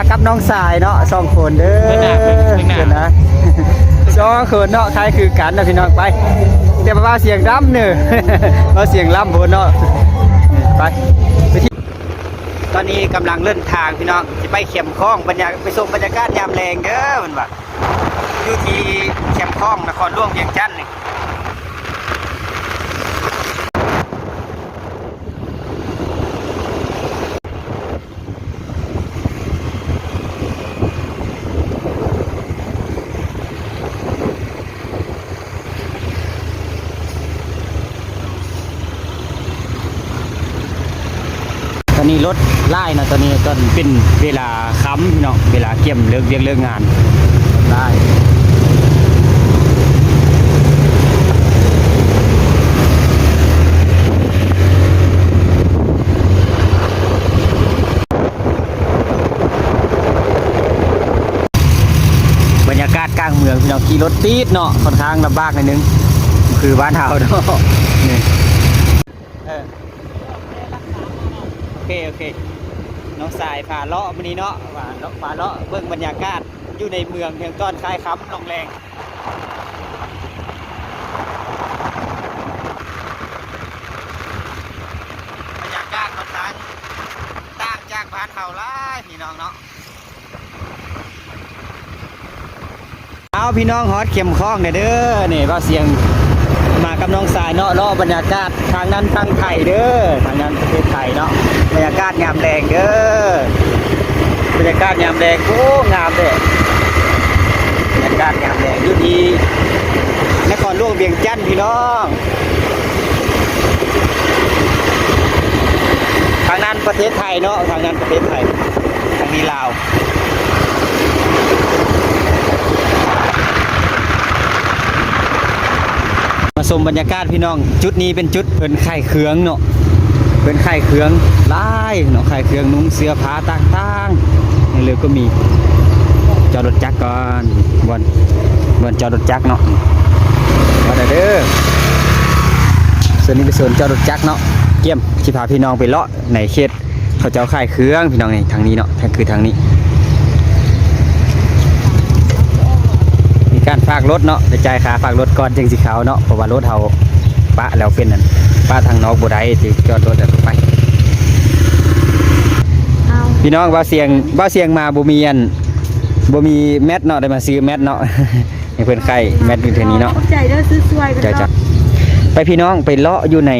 มากับน้องสายเนาะสองคนเด้อเบิ่งหน้าเบิ่งหน้าเดี๋ยวนะสองคนเนาะใครคือกันนะพี่น้องไปเดี๋ยวมาว่าเสียงร่ำเนอะว่าเสียงร่ำบนเนาะไปไปที่ตอนนี้กำลังเล่นทางพี่น้องจะไปเข็มคลองบรรยากไปชมบรรยากาศยามแรงเด้อมันว่าอยู่ที่เข็มคลองนครหลวงเวียงจันทน์นี่ รถไล่นะตอนนี้ตอนเป็นเวลาค้ำพี่น้องเวลาเกี่ยมเลิกเรียกเลิกงานไล่บรรยากาศกลางเมืองพี่น้องขี่รถตีดเนาะค่อนข้างลำบากหน่อยนึง คือบ้านเฮาเนาะนี่เออ โอ เคโอเค น้องสายผ่าเลาะวันนี้เนาะว่าเลาะผ่าเลาะเบิ่งบรรยากาศอยู่ในเมืองเพียงต้อนคลายค้ำลงแรงบรรยากาศค่อนข้างต่างจากบ้านเขาหลายพี่น้องเนาะเอาพี่น้องฮอตเข็มคล้องเด้อนี่ว่าเสียง มากับน้องสายเนาะเลาะบรรยากาศทางนั้นทางไทยเด้อทางนั้นประเทศไทยเนาะบรรยากาศงามแดงเด้อบรรยากาศงามแดงโอ้งามเด้บรรยากาศงามแดงอยู่ที่นครหลวงเวียงจันทน์พี่น้องทางนั้นประเทศไทยเนาะทางนั้นประเทศไทยทางนี้ลาว มาชมบรรยากาศพี่น้อง จุดนี้เป็นจุดเพิ่นไข่เครืองเนาะเพิ่นไข่เครืองลายเนาะไข่เครืองนุ่งเสื้อผ้าต่างๆนี่เลยก็มีจอดรถจักรก่อนบนบนจอดรถจักรเนาะมาเด้อส่วนนี้เป็นส่วนจอดรถจักรเนาะเกี่ยมที่พาพี่น้องไปเลาะในเขตเขาเจ้าไข่เครืองพี่น้องนี่ทางนี้เนาะทางคือทางนี้ การฝากรถเนาะไปจ่ายค่าฝากรถก่อนจึงสิเขาเนาะเพราะว่ารถเฮาปะแล้วเป็นนั่นปะทางนอกบ่ได้ที่จอดรถแล้วไปเอาพี่น้องว่าเสียงว่าเสียงมาบ่มีอันบ่มีแมทเนาะได้มาซื้อแมทเนาะให้เพิ่นไข่แมทอยู่เท่านี้เนาะใจเด้อซื้อสวยกันจ้ะจ้ะเนาะไปพี่น้องไปเลาะอยู่ใน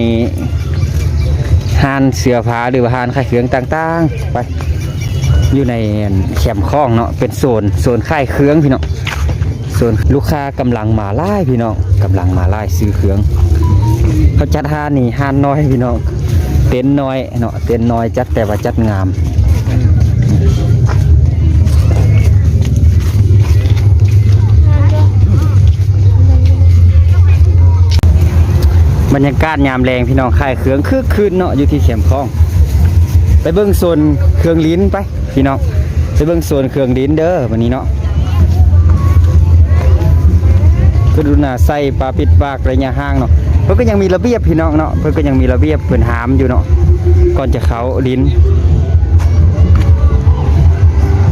ห้านเสื้อผ้าหรือว่าห้านขายเครื่องต่างๆ ไป อยู่ในแคมป์คลองเนาะเป็นโซนโซนขายเครื่องพี่น้อง โซนลูกค้ากำลังมาไล่พี่น้องกำลังมาไล่ซื้อเครื่องเขาจัดห้านี่ห้านน้อยพี่น้องเต็นน้อยเนาะเต็นน้อยจัดแต่ว่าจัดงามบรรยากาศยามแรงพี่น้องขายเครื่องคือคืนเนาะอยู่ที่เข็มคลอง ไปเบิ้งโซนเครื่องลิ้นไปพี่น้องไปเบิ้งโซนเครื่องลิ้นเด้อวันนี้เนาะ ก็ดูหน้าใส่ปลาปิดปากระยะห่างเนาะเพิ่นก็ยังมีระเบียบพี่น้องเนาะเพิ่นก็ยังมีระเบียบเพิ่นหามอยู่เนาะก่อนจะเขาลิ้น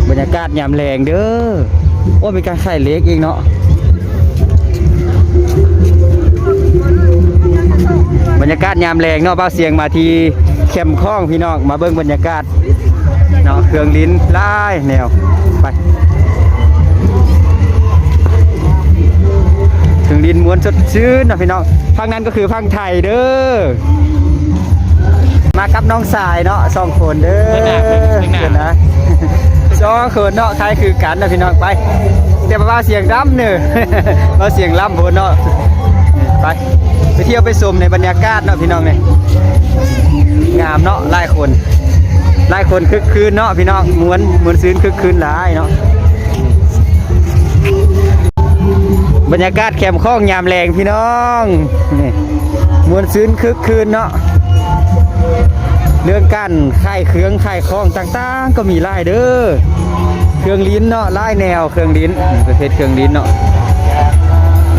บรรยากาศยามแรงเด้อโอ้ยมีการขายเล็กอีกเนาะบรรยากาศยามแรงเนาะเบ้าเสียงมาที่แคมป์คลองพี่น้องมาเบิ่งบรรยากาศเนาะเครื่องลิ้นไล่แนวไป เครื่องลิ้นม้วนสดชื่นนะพี่น้องพังนั้นก็คือพังไทยเด้อมากับน้องสายเนาะสองคนเด้อเบิ่งหน้าเบิ่งเบิ่งหน้าเดี๋ยวนะสองคนเนาะใครคือกันนะพี่น้องไปเดี๋ยวมาว่าเสียงร่ำเนอะว่าเสียงร่ำบนเนาะไปไปเที่ยวไปชมในบรรยากาศเนาะพี่น้องเนี่ยงามเนาะหลายคนหลายคนคึกคืนเนาะพี่น้องม้วนม้วนซื้นคึกคืนหลายเนาะ บรรยากาศแคมป์คลองยามแรงพี่น้องมวนซื้นคึกคืนเนาะเรื่องกันค่ายเครื่องค่ายคล้องต่างๆ ก็มีหลายเด้อเครื่องลิ้นเนาะหลายแนวเครื่องลิ้นประเภทเครื่องลิ้นเนาะ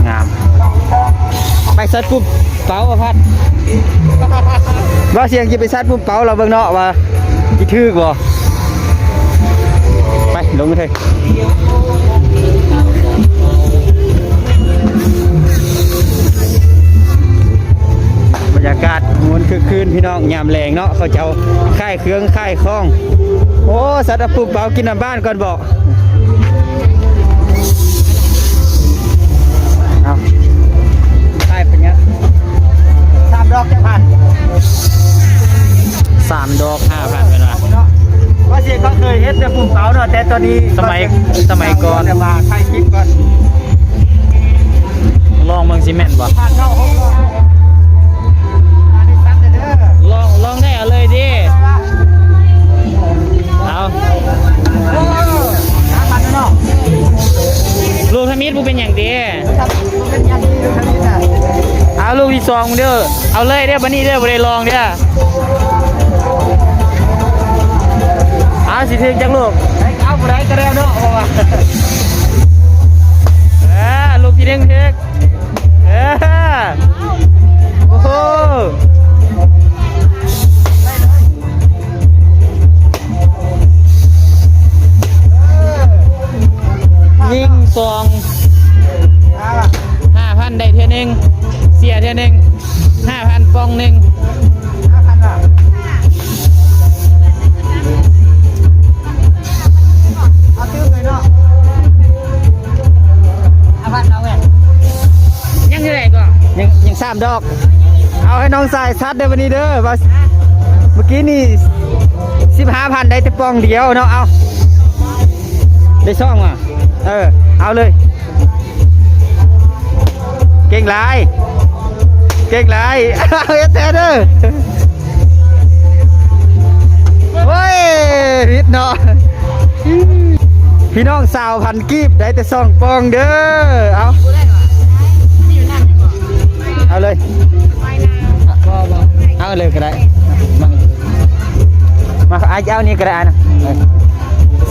งาม ไปซัดปุ๊บเป๋าพัดว่าเสียงจะไปซัดปุ๊บเป๋าเราเบิ่งเนาะว่าอีทึกบ่ลงเถอ บรรยากาศมวนคือคืนพี่น้องยามแรงเนาะเขาจะเอาค่ายเครื่องค่ายคล้อง โอ้สัตว์ปุ๊บเปากินน้ำบ้านก่อนบอกเอาค่ายเป็นไงสามดอกจะพันสามดอกห้าพันเป็นไงว่าเสียเขาเคยเฮ็ดแต่ปุ่มเผาเนาะแต่ตอนนี้สมัยสมัยก่อนแต่ว่าใครคิดก่อนลองเมืองซีเมนต์บ่ ลองลองได้เอาเลยดิ เอาโอ้สามพันเนาะลูกทมิดบูเป็นอย่างดีครับเป็นยังดีดูทางนี้น่ะเอาลูกที่สองเด้อ เอาเลยเด้อบันนี้เด้อบ่ได้ลองเด้อเอาสิถึงจังลูกไอ้เอาบ่ได้ก็แล้วเนาะเพราะว่าเออลูกที่หนึ่งถึกเออ ท่านึงห้าพันฟองหนึ่งห้าพันอะเอาตื้อเลยเนาะห้าพันเอาไงยังเท่าไหร่ก็ยังยังสามดอก เอาให้น้องสายซัดเด้อวันนี้เด้อว่าเมื่อกี้นี่สิบห้าพันได้แต่ปองเดียวเนาะเอาได้ช่องอะเออ เอาเลย เก่งหลาย เก่งหลยเอาเอสเเด้อเฮ้ยพิดเนาะพี่น้องสาวพันกีบได้แต่ซองปองเด้อ เอาเอาเลย เอาเลยก็ได้มามาอาเอานี่ก็ได้นะ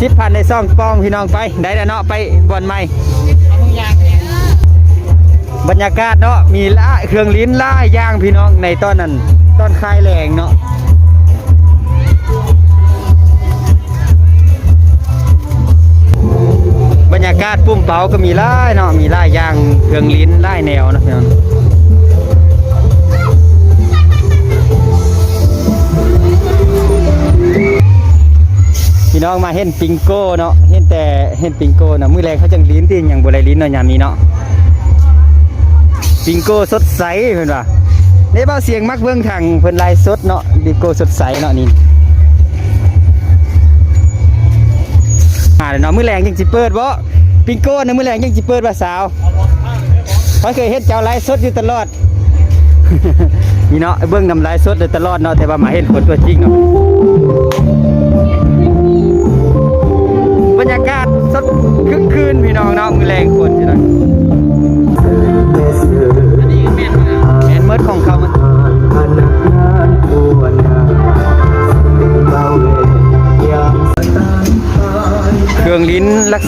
สิบพันในซองปองพี่น้องไป ได้แล้วเนาะไปบอลใหม่ บรรยากาศเนาะมีล่าเครื่องลิ้นล่าย่างพี่น้องในตอนนั้นตอนคลายแรงเนาะบรรยากาศปุ่มเป๋าก็มีล่าเนาะมีล่าย่างเครื่องลิ้นล่าแนวนะพี่น้องพี่น้องมาเห็นปิงโก้เนาะเห็นแต่เห็นปิงโก้เนาะมือแรกเขาจังลิ้นติอย่างบ่ได้ลิ้นเนาะยามนี้เนาะ บิงโก้สดใสเพิ่นว่าได้เบาเสียงมักเบิ่งทางเพิ่นไลฟ์สดเนาะบิงโก้สดใสเนาะนี่หาเลยเนาะมือแรงยังสิเปิดบ่บิงโก้นะมือแรงยังสิเปิดบ่สาวเขาเคยเฮ็ดเจ้าไลฟ์สดอยู่ตลอดนี่เนาะเบิ่งนำไลฟ์สดอยู่ตลอดเนาะแต่ว่ามาเห็นคนตัวจริงเนาะบรรยากาศสดคึกคืนพี่น้องเนาะมือแรงคนจังได๋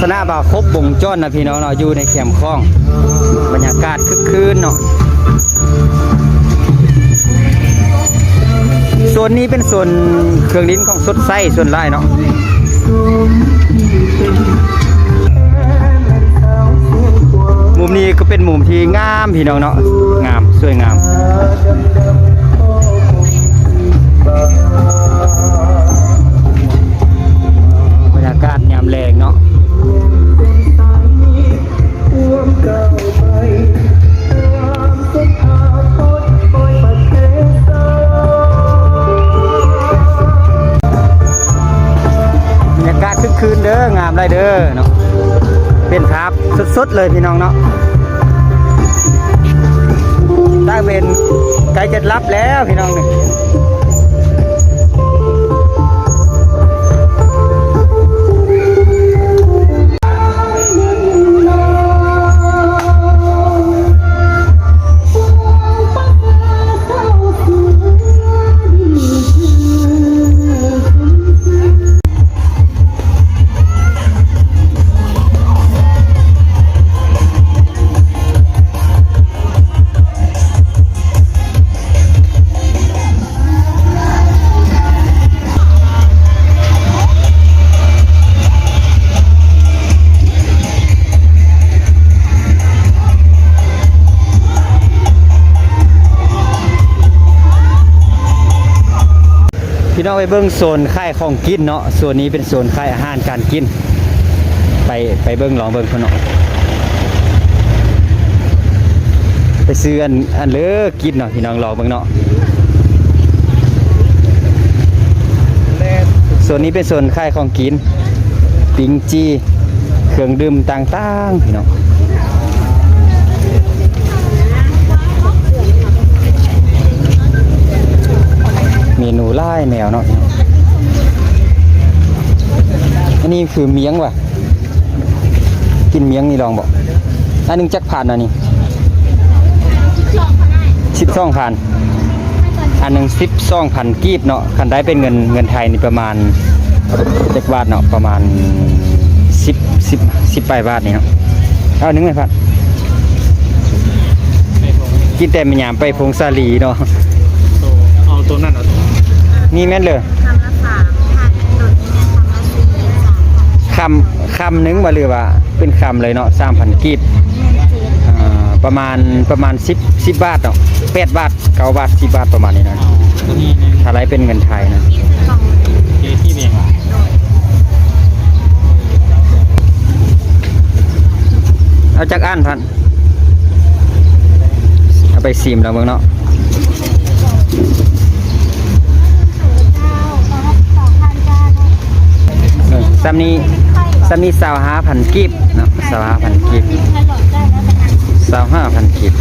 ษณะบ่าครบวงจรนะพี่น้องเนาะอยู่ในแคมคลอง บรรยากาศคึกคืนเนาะโซนนี้เป็นโซนเครื่องลิ้นของสดไส้ส่วนไล่เนาะมุมนี้ก็เป็นมุมที่งามพี่น้องเนาะงามสวยงาม ไรเด้อเนาะเป็นครับสุดๆเลยพี่น้องเนาะได้เป็นใกล้จะรับแล้วพี่น้องเนี่ย พี่น้องไปเบิ่งโซนค่ายของกินเนาะส่วนนี้เป็นโซนค่ายอาหารการกิน ไปไปเบิ่งลองเบิ่งเขาเนาะไปซื้ออันอันเลิกกินเนาะพี่น้องลองเบิ่งเนาะเล่นนี้เป็นส่วนค่ายของกินปิงจีเครื่องดื่มต่างๆพี่น้อง นูไล่แนวเนาะอันนี้คือเมียงว่ะ กินเมียงนี่ลองบอกอันนึงจักผ่านอันนี้สิบสองพันอันหนึ่งสิบสองพันกีบเนาะคันได้เป็นเงินเงินไทยนี่ประมาณจักบาทเนาะประมาณสิบสิบสิบปลายบาทนี่เนาะเอาหนึ่งไหมพัดกินแต่มันยามไปพงสาลีเนาะเอาตัวนั่นเอา นี่แม่นเลยคำละสามพันโดดเรียนคำละสี่สามพันคำคำหนึงว่าหรือว่าเป็นคำเลยเนาะสามพันกีบเงินเจ็ดอ่าประมาณประมาณสิบสิบบาทเนาะแปดบาทเก้าบาทสิบบาทประมาณนี้เนาะเอาตัวนี้ในถ้าไรเป็นเงินไทยนะของเจที่เมียงอะเอาจักอันพันเอาไปซีมแล้วเมืองเนาะ ซ้ำนี้ซ้ำนี้สาวห้าพันกีบเนาะสาวห้าพันกีบสาวห้าพันกีบ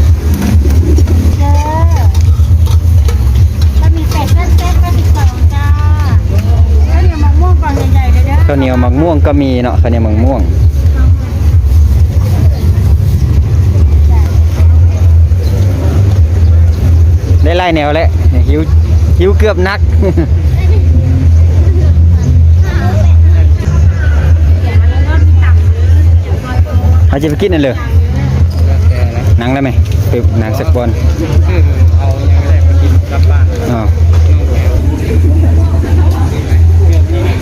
ข้าวเหนียวมะม่วงก็มีเนาะข้าวเหนียวมะม่วงได้ไล่แนวแล้วหิวหิวเกือบนัก เอาจะไปกินนั่นเลยแล้วแต่ละหนังได้ไหมไปหนังสักบอลคือเอายังไม่ได้มากินกลับบ้านอ๋อ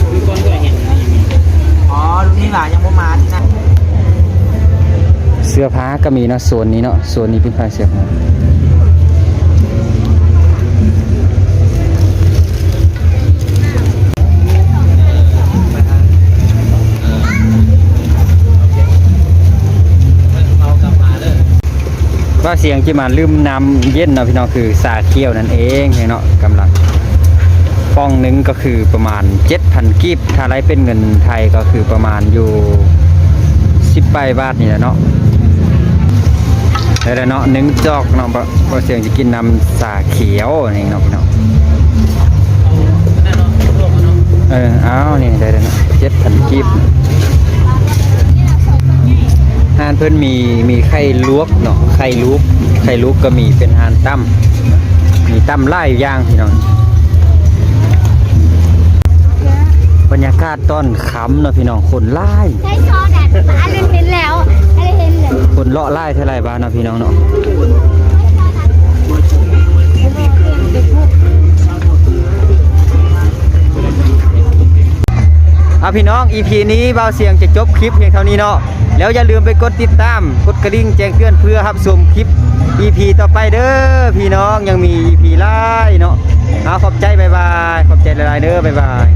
คือก้อนด้วยเห็นอ๋อลูกนี่หลานยังบ่มาที่นั่นเสื้อผ้าก็มีเนาะโซนนี้เนาะโซนนี้เป็นผ้าเสื้อผ้า สียงที่มาลืมน้ำเย็นเนาะพี่น้องคือสาเคียวนั่นเองเนาะกำลังป้องหนึงก็คือประมาณ 7,000กีบถ้าไรเป็นเงินไทยก็คือประมาณอยู่สิบใบบาทนี่แหละเนาะได้แล้วเนาะหนึ่งจอกเนาะบ่บ่เสียงจะกินน้ำสาเขียวนี่เนาะพี่น้องนั่นเนาะรวมเนาะเออเอานี่ได้แล้วเนาะเจ็ดพันกีบ หานเพิ่นมีมีไข่ลวกเนาะไข่ลูกไข่ลูกก็มีเป็นหานตั้มมีตั้มไล่อย่างพี่น้องบรรยากาศตอนค่ำเนาะพี่น้องคนไล่ใช้ซอสแดดอะไรเห็นแล้วอะไรเห็นเลยคนเลาะไล่เท่าไหร่บ้านเนาะพี่น้องเนาะ เอาพี่น้อง EP นี้เบาเสียงจะจบคลิปเพียงเท่านี้เนาะแล้วอย่าลืมไปกดติดตามกดกระดิ่งแจ้งเตือนเพื่อรับชมคลิป EP ต่อไปเด้อพี่น้องยังมี EP ไล่เนาะเอาขอบใจบายบายขอบใจหลายๆเด้อบ๊ายบาย